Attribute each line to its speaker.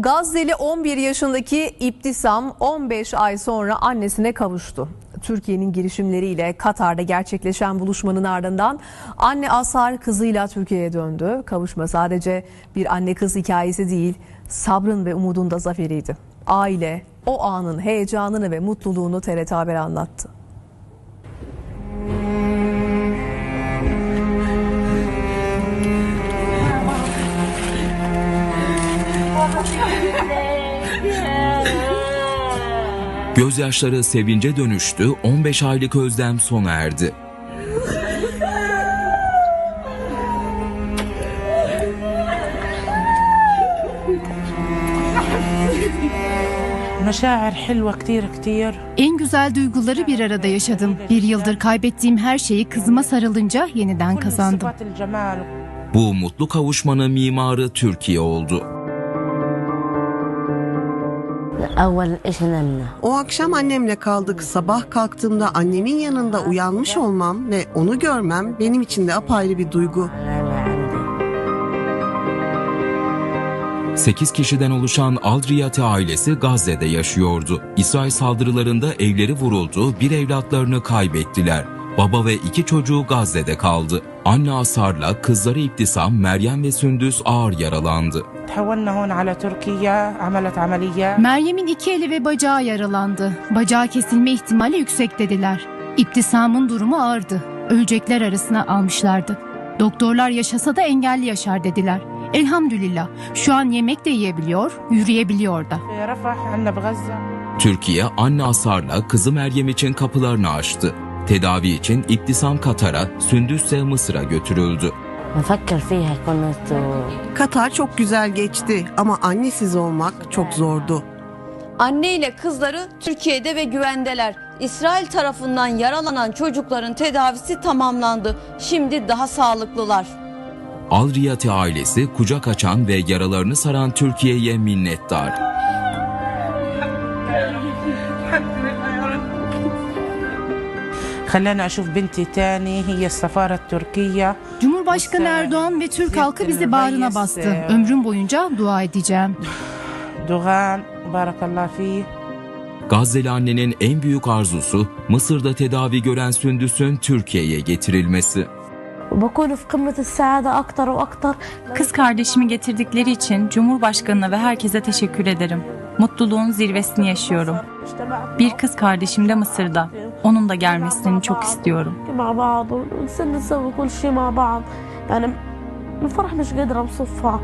Speaker 1: Gazze'li 11 yaşındaki İptisam 15 ay sonra annesine kavuştu. Türkiye'nin girişimleriyle Katar'da gerçekleşen buluşmanın ardından anne Asar kızıyla Türkiye'ye döndü. Kavuşma sadece bir anne kız hikayesi değil, sabrın ve umudun da zaferiydi. Aile o anın heyecanını ve mutluluğunu TRT Haber anlattı.
Speaker 2: Gözyaşları sevince dönüştü, 15 aylık özlem sona erdi.
Speaker 3: En güzel duyguları bir arada yaşadım. Bir yıldır kaybettiğim her şeyi kızıma sarılınca yeniden kazandım.
Speaker 2: Bu mutlu kavuşmanın mimarı Türkiye oldu.
Speaker 4: O akşam annemle kaldık. Sabah kalktığımda annemin yanında uyanmış olmam ve onu görmem benim için de apayrı bir duygu.
Speaker 2: 8 kişiden oluşan Aldriyati ailesi Gazze'de yaşıyordu. İsrail saldırılarında evleri vuruldu, bir evlatlarını kaybettiler. Baba ve iki çocuğu Gazze'de kaldı. Anne Asar'la kızları İktisam, Meryem ve Sündüz ağır yaralandı.
Speaker 3: Meryem'in iki eli ve bacağı yaralandı. Bacağı kesilme ihtimali yüksek dediler. İktisam'ın durumu ağırdı. Ölecekler arasına almışlardı. Doktorlar yaşasa da engelli yaşar dediler. Elhamdülillah şu an yemek de yiyebiliyor, yürüyebiliyor da.
Speaker 2: Türkiye Anne Asar'la kızı Meryem için kapılarını açtı. Tedavi için İktisam Katar'a, Sündüz ise Mısır'a götürüldü.
Speaker 4: Katar çok güzel geçti ama annesiz olmak çok zordu.
Speaker 5: Anne ile kızları Türkiye'de ve güvendeler. İsrail tarafından yaralanan çocukların tedavisi tamamlandı. Şimdi daha sağlıklılar.
Speaker 2: Al Riyati ailesi kucak açan ve yaralarını saran Türkiye'ye minnettar.
Speaker 6: خلاني أشوف بنتي تاني هي السفارة التركية
Speaker 3: Cumhurbaşkanı Erdoğan ve Türk halkı bizi bağrına bastı. Ömrüm boyunca dua edeceğim.
Speaker 6: دوغان بارك الله فيه
Speaker 2: Gazze'li annenin en büyük arzusu Mısır'da tedavi gören Sündüs'ün Türkiye'ye getirilmesi.
Speaker 7: وبكون في قمة السعادة أكتر وأكتر
Speaker 8: Kız kardeşimi getirdikleri için Cumhurbaşkanına ve herkese teşekkür ederim. Mutluluğun zirvesini yaşıyorum. Bir kız kardeşim de Mısır'da. Onun da gelmesini çok istiyorum.
Speaker 7: مع بعض ونصير نسوي كل شيء مع بعض يعني الفرح مش قادرة أوصفها